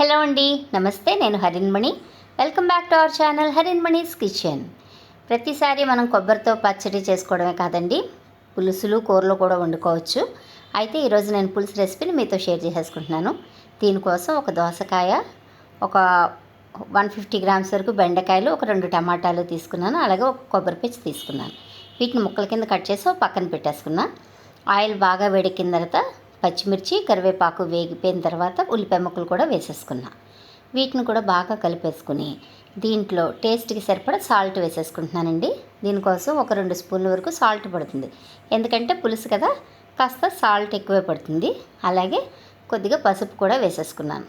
Hello అండి నమస్తే నేను Harinmani welcome back to our channel Harinmani's kitchen. ప్రతిసారి మనం కొబ్బరితో పచ్చడి చేసుకోవడమే కాదండి పులుసులు కూరలు కూడా వండుకోవచ్చు. అయితే ఈరోజు నేను పులుసు రెసిపీని మీతో షేర్ చేసేసుకుంటున్నాను. దీనికోసం ఒక దోసకాయ ఒక వన్ ఫిఫ్టీ గ్రామ్స్ వరకు బెండకాయలు ఒక రెండు టమాటాలు తీసుకున్నాను అలాగే ఒక కొబ్బరి పిచ్చి తీసుకున్నాను. వీటిని ముక్కల కింద కట్ చేసి ఒక పక్కన పెట్టేసుకున్నా. ఆయిల్ బాగా వేడెక్కిన తర్వాత పచ్చిమిర్చి కరివేపాకు వేగిపోయిన తర్వాత ఉల్లిపాయ ముక్కలు కూడా వేసేసుకున్నా. వీటిని కూడా బాగా కలిపేసుకుని దీంట్లో టేస్ట్కి సరిపడా సాల్ట్ వేసేసుకుంటున్నానండి. దీనికోసం ఒక రెండు స్పూన్ల వరకు సాల్ట్ పడుతుంది. ఎందుకంటే పులుసు కదా కాస్త సాల్ట్ ఎక్కువే పడుతుంది. అలాగే కొద్దిగా పసుపు కూడా వేసేసుకున్నాను.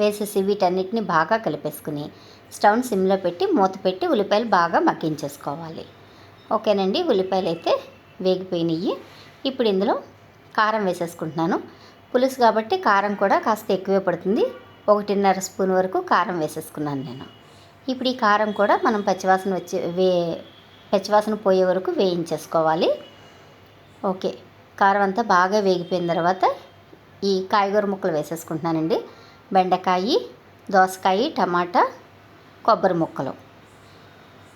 వేసేసి వీటన్నిటిని బాగా కలిపేసుకుని స్టవ్ని సిమ్లో పెట్టి మూత పెట్టి ఉల్లిపాయలు బాగా మగ్గించేసుకోవాలి. ఓకేనండి ఉల్లిపాయలు అయితే వేగిపోయినాయి ఇప్పుడు ఇందులో కారం వేసేసుకుంటున్నాను. పులుసు కాబట్టి కారం కూడా కాస్త ఎక్కువే పడుతుంది. ఒకటిన్నర స్పూన్ వరకు కారం వేసేసుకున్నాను నేను. ఇప్పుడు ఈ కారం కూడా మనం పచ్చివాసన వచ్చే వే పచ్చివాసన పోయే వరకు వేయించేసుకోవాలి. ఓకే. కారం అంతా బాగా వేగిపోయిన తర్వాత ఈ కాయగూర ముక్కలు వేసేసుకుంటున్నానండి. బెండకాయ దోసకాయ టమాటా కొబ్బరి ముక్కలు.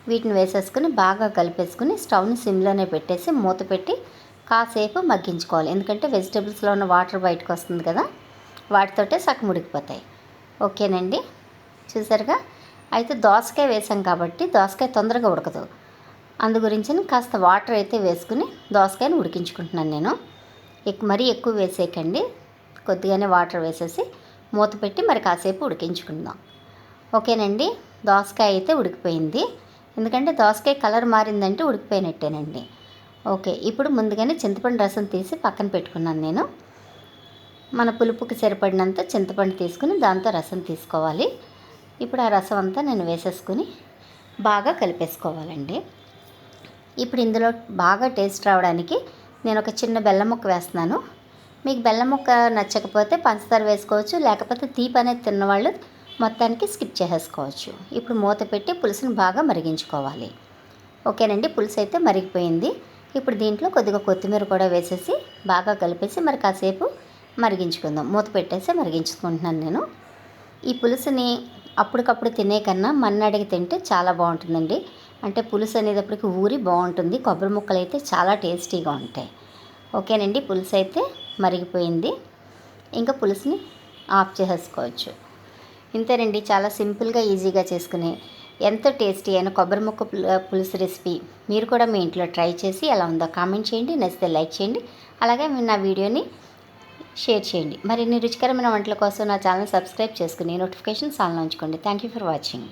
వీటిని వేసేసుకుని బాగా కలిపేసుకుని స్టవ్ని సిమ్లోనే పెట్టేసి మూత పెట్టి కాసేపు మగ్గించుకోవాలి. ఎందుకంటే వెజిటేబుల్స్లో ఉన్న వాటర్ బయటకు వస్తుంది కదా వాటితోటే సగం ఉడికిపోతాయి ఓకేనండి? చూసారుగా? అయితే దోసకాయ వేసాం కాబట్టి దోసకాయ తొందరగా ఉడకదు. అందు గురించి కాస్త వాటర్ అయితే వేసుకుని దోసకాయని ఉడికించుకుంటున్నాను నేను. ఎక్ మరీ ఎక్కువ వేసేయకండి. కొద్దిగానే వాటర్ వేసేసి మూత పెట్టి మరి కాసేపు ఉడికించుకుందాం. ఓకేనండి? దోసకాయ అయితే ఉడికిపోయింది. ఎందుకంటే దోసకాయ కలర్ మారిందంటే ఉడికిపోయినట్టేనండి. ఓకే ఇప్పుడు ముందుగానే చింతపండు రసం తీసి పక్కన పెట్టుకున్నాను నేను. మన పులుపుకి సరిపడినంత చింతపండు తీసుకుని దాంతో రసం తీసుకోవాలి. ఇప్పుడు ఆ రసం అంతా నేను వేసేసుకుని బాగా కలిపేసుకోవాలండి. ఇప్పుడు ఇందులో బాగా టేస్ట్ రావడానికి నేను ఒక చిన్న బెల్లం ముక్క వేస్తున్నాను. మీకు బెల్లం ముక్క నచ్చకపోతే పంచదార వేసుకోవచ్చు లేకపోతే తీపి అనేది తిన్నవాళ్ళు మొత్తానికి స్కిప్ చేసేసుకోవచ్చు. ఇప్పుడు మూత పెట్టి పులుసుని బాగా మరిగించుకోవాలి. ఓకేనండి పులుసు అయితే మరిగిపోయింది. ఇప్పుడు దీంట్లో కొద్దిగా కొత్తిమీర కూడా వేసేసి బాగా కలిపేసి మరి కాసేపు మరిగించుకుందాం. మూత పెట్టేసి మరిగించుకుంటున్నాను నేను. ఈ పులుసుని అప్పటికప్పుడు తినే కన్నా మన్నడిగి తింటే చాలా బాగుంటుందండి. అంటే పులుసు అనేటప్పటికి ఊరి బాగుంటుంది. కొబ్బరి ముక్కలు అయితే చాలా టేస్టీగా ఉంటాయి. ఓకేనండి పులుసు అయితే మరిగిపోయింది. ఇంకా పులుసుని ఆఫ్ చేసేసుకోవచ్చు. ఇంతేనండి చాలా సింపుల్గా ఈజీగా చేసుకునే ఎంతో టేస్టీ అయిన కొబ్బరి ముక్క పులుసు రెసిపీ మీరు కూడా మీ ఇంట్లో ట్రై చేసి ఎలా ఉందో కామెంట్ చేయండి నచ్చితే లైక్ చేయండి అలాగే మీరు నా వీడియోని షేర్ చేయండి. మరిన్ని రుచికరమైన వంటల కోసం నా ఛానల్ సబ్స్క్రైబ్ చేసుకుని నోటిఫికేషన్స్ ఆన్లో ఉంచుకోండి. Thank you for watching.